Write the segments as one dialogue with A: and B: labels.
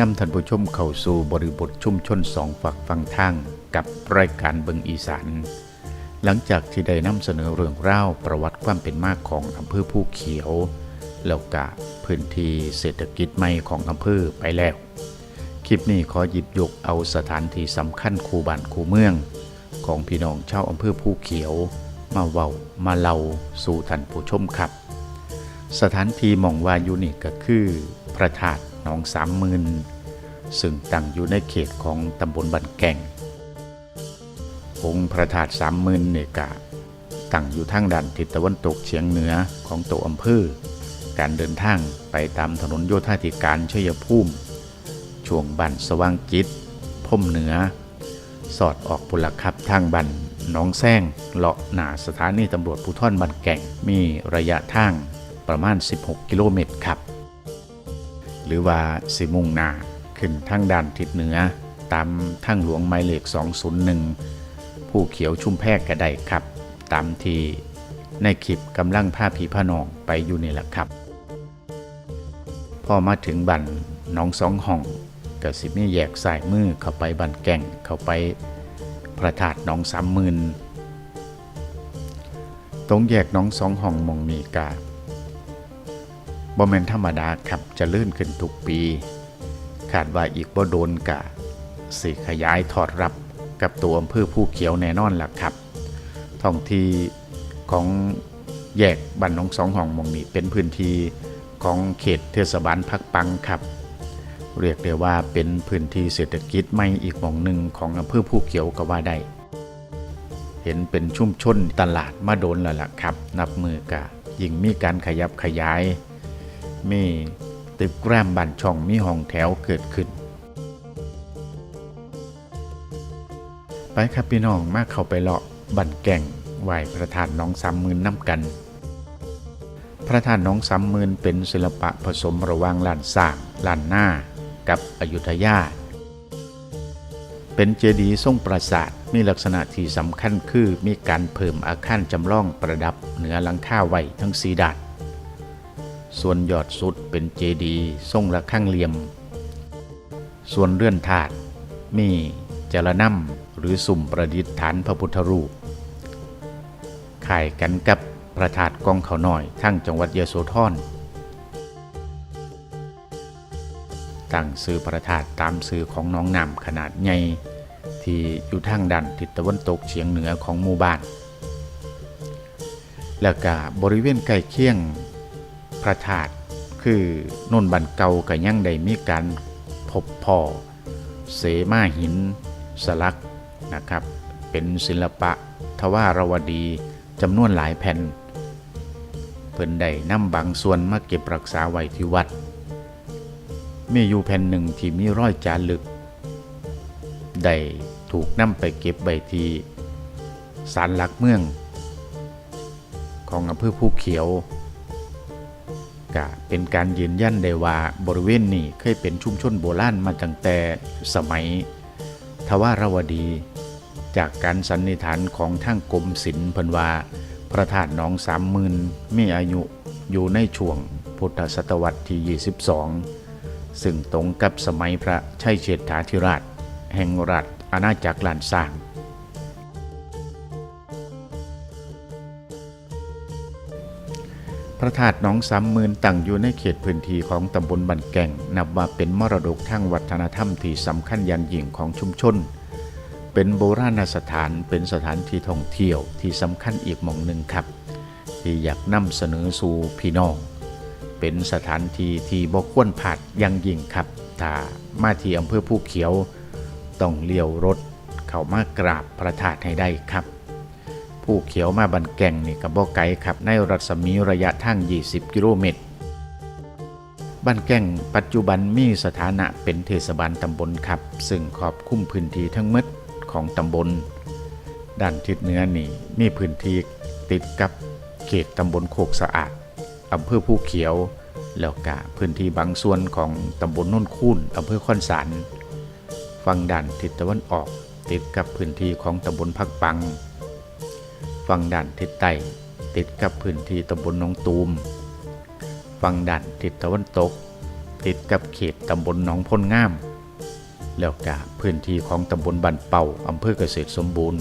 A: นำท่านผู้ชมเข้าสู่บริบทชุมชนสองฝักฟังทางกับรายการเบิงอีสานหลังจากที่ได้นำเสนอเรื่องราวประวัติความเป็นมาของอำเภอผู้เขียวแล้วก็พื้นที่เศรษฐกิจใหม่ของอำเภอไปแล้ว คลิปนี้ขอหยิบยกเอาสถานที่สำคัญคูบ้านคูเมือง ของพี่น้องชาวอำเภอผู้เขียว มาเว้ามาเล่าสู่ท่านผู้ชมครับ สถานที่มองว่ายูนี่ก็คือพระธาตุ หนองสามมื่นซึ่งตั้งอยู่ในเขตของตำบลบันแก่ง องค์พระธาตุสามมื่นเนี่ยกะตั้งอยู่ทางด้านทิศตะวันตกเฉียงเหนือของตัวอำเภอ การเดินทางไปตามถนนโยธาธิการชัยภูมิ ช่วงบันสว่างจิตพ่มเหนือ สอดออกปุลคับทางบันหนองแซงเลาะหนาสถานีตำรวจภูธรบันแก่งมีระยะทางประมาณ 16 กิโลเมตรครับ หรือว่าสิมุ่งหนาขึ้นทางด้านทิศเหนือ ตามทางหลวงหมายเลข 201 ผู้เขียวชุ่มแพรกกระไดครับ ตามที่ในคลิปกำลังพาผีพานองไปอยู่นี่แหละครับ พอมาถึงบันน้องสองห้องก็สิมีแยกสายมือเข้าไปบันแก่งเข้าไปพระธาตุน้องสามหมื่นตรงแยกน้องสองห้องมองมีกา บ่แม่นธรรมดาครับจะลื่นขึ้นทุกปีขาดว่าอีกบ่โดนกะสิขยายถอดรับกับตัวอำเภอผู้เขียวแน่นอนล่ะครับ ท้องที่ของแยกบ้านหน้องสองห้องมองนี้เป็นพื้นที่ของเขตเทศบาลพักปังครับ เรียกได้ว่าเป็นพื้นที่เศรษฐกิจใหม่อีกหมองหนึ่งของอำเภอผู้เขียวก็ว่าได้ เห็นเป็นชุ่มชนตลาดมาโดนแล้วล่ะครับ นับมือกะยิ่งมีการขยับขยาย มีตึกแรมบันช่องมีห้องแถวเกิดขึ้น ไปครับพี่น้องมาเข้าไปเลาะบันแก่งไหวพระธาตุน้องสามหมื่นน้ำกัน พระธาตุน้องสามหมื่นเป็นศิลปะผสมระหว่างลานสร้างลานหน้ากับอยุธยาเป็นเจดีย์ทรงปราสาทมีลักษณะที่สำคัญคือมีการเพิ่มอาคารจำลองประดับเหนือหลังคาไว้ทั้งสีดาน ส่วนยอดสุดเป็นเจดีย์ทรงระฆังเหลี่ยม ส่วนเลื่อนถาดมีจรนำหรือสุ่มประดิษฐานพระพุทธรูปข่ายกันกับพระธาตุกองเขาหน่อยทั้งจังหวัดยโสธรตั้งซื้อพระธาตุตามซื้อของน้องนำขนาดใหญ่ที่อยู่ทางด้านทิศตะวันตกเฉียงเหนือของหมู่บ้าน แล้วก็บริเวณใกล้เคียง พระธาตุคือนนบันเก่ากับยังได้มีการพบพ่อเสมาหินสลักนะครับ เป็นศิลปะทวารวดีจำนวนหลายแผ่น เพิ่นได้นำบางส่วนมาเก็บรักษาไว้ที่วัด มีอยู่แผ่นหนึ่งที่มีร้อยจารึก ได้ถูกนำไปเก็บไว้ที่ศาลหลักเมือง ของอำเภอผู้เขียว ก็เป็นการยืนยันได้ว่าบริเวณนี้เคยเป็นชุมชนโบราณมาตั้งแต่สมัย ทวารวดี จากการสันนิษฐานของทางกรมศิลป์พันวาพระธาตุหนองสามหมื่นมีอายุอยู่ในช่วงพุทธศตวรรษที่ 22 ซึ่งตรงกับสมัยพระชัยเชษฐาธิราช แห่งรัฐอาณาจักรลานสร้าง ธาตุหนองสามหมื่นตั้งอยู่ในเขตพื้นที่ของตำบลบันแก่ง นับว่าเป็นมรดกทางวัฒนธรรมที่สำคัญอย่างยิ่งของชุมชน เป็นโบราณสถานเป็นสถานที่ท่องเที่ยวที่สำคัญอีกหม่องหนึ่งครับ ที่อยากนำเสนอสู่พี่น้อง เป็นสถานที่ที่บ่ควรพลาดย่างยิ่งครับถ้ามาที่อำเภอผู้เขียว ต้องเลี้ยวรถเข้ามากราบพระธาตุให้ได้ครับ ผู้เขียวมาบันแก่งนี่กับบ่ไกลครับในรัศมีระยะทาง 20 กิโลเมตรบ้านแก่งปัจจุบันมีสถานะเป็นเทศบาลตำบลครับ ซึ่งครอบคลุมพื้นที่ทั้งหมดของตำบล ด้านทิศเหนือนี่มีพื้นที่ติดกับเขตตำบลโคกสะอาดอำเภอผู้เขียว แล้วก็พื้นที่บางส่วนของตำบลโน้นคูนอำเภอค่อนสารฝั่งด้านทิศตะวันออกติดกับพื้นที่ของตำบลพักปัง ฝั่งด้านทิศใต้ติดกับพื้นที่ตำบลหนองตูม ฝั่งด้านทิศตะวันตก ติดกับเขตตำบลหนองพลงาม แล้วก็พื้นที่ของตำบลบันเป่าอำเภอเกษตรสมบูรณ์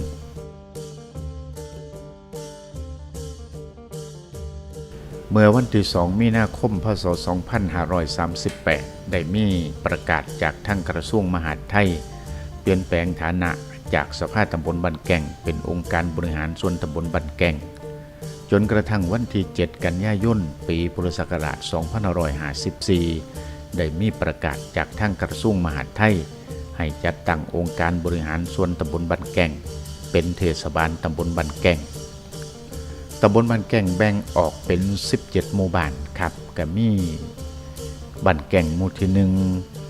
A: เมื่อวันที่ 2 มีนาคม พศ 2538 ได้มีประกาศจากทางกระทรวงมหาดไทย เปลี่ยนแปลงฐานะ จากสภาตำบลบันแก่ง เป็นองค์การบริหารส่วนตำบลบันแก่ง จนกระทั่งวันที่ 7 กันยายน ปีพุทธศักราช 2554 ได้มีประกาศจากทางกระทรวงมหาดไทย ให้จัดตั้งองค์การบริหารส่วนตำบลบันแก่ง เป็นเทศบาลตำบลบันแก่งตำบลบันแก่งแบ่งออกเป็น 17 หมู่บ้านครับก็มีบันแก่งหมู่ที่หนึ่ง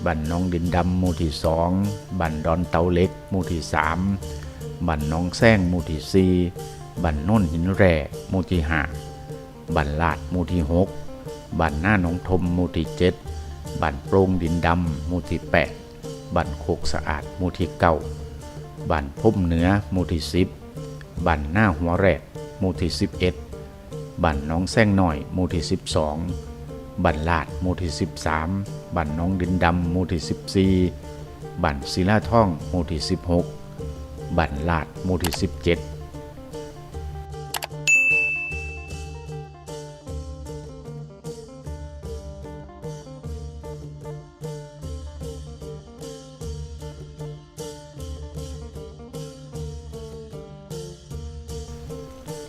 A: บันน้องดินดำหมู่ที่สองบันดอนเตาเล็กหมู่ที่สามบันน้องแซงหมู่ที่สี่บันน่นหินแร่หมู่ที่ห้าบันลาดหมู่ที่หกบันหน้าหนองทมหมู่ที่เจ็ดบันโปร่งดินดำหมู่ที่แปดบันโคกสะอาดหมู่ที่เก้าบันพุ่มเหนือหมู่ที่สิบบันหน้าหัวแรกหมู่ที่11บันน้องแซงหน่อยหมู่ที่12บั นลาดหมู่ที่ 13บันน้องดินดำหมู่ที่ 14บันศิลาท่องหมู่ที่ 16บันลาดหมู่ที่ 17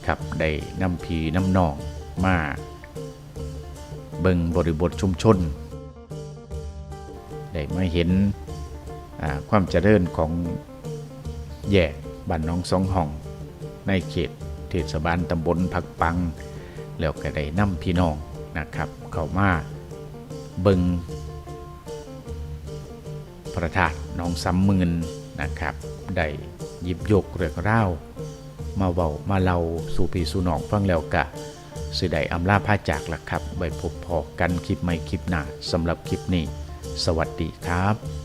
A: ครับได้นำพีน้ำนองมา เบิงบริบทชุมชน ได้มาเห็นความเจริญของแยกบ้านน้องสองห้อง ในเขตเทศบาลตำบลผักปัง แล้วก็ได้นำพี่น้องนะครับ เข้ามาเบิงพระธาตุน้องซ้ำมืนนะครับ ได้หยิบยกเรื่องราวมาเว้ามาเล่าสู่พี่สู่น้องฟังแล้วกะ สิได้อำลาผ้าจากล่ะครับไว้พบพอกันคลิปใหม่คลิปหน้าสำหรับคลิปนี้ สวัสดีครับ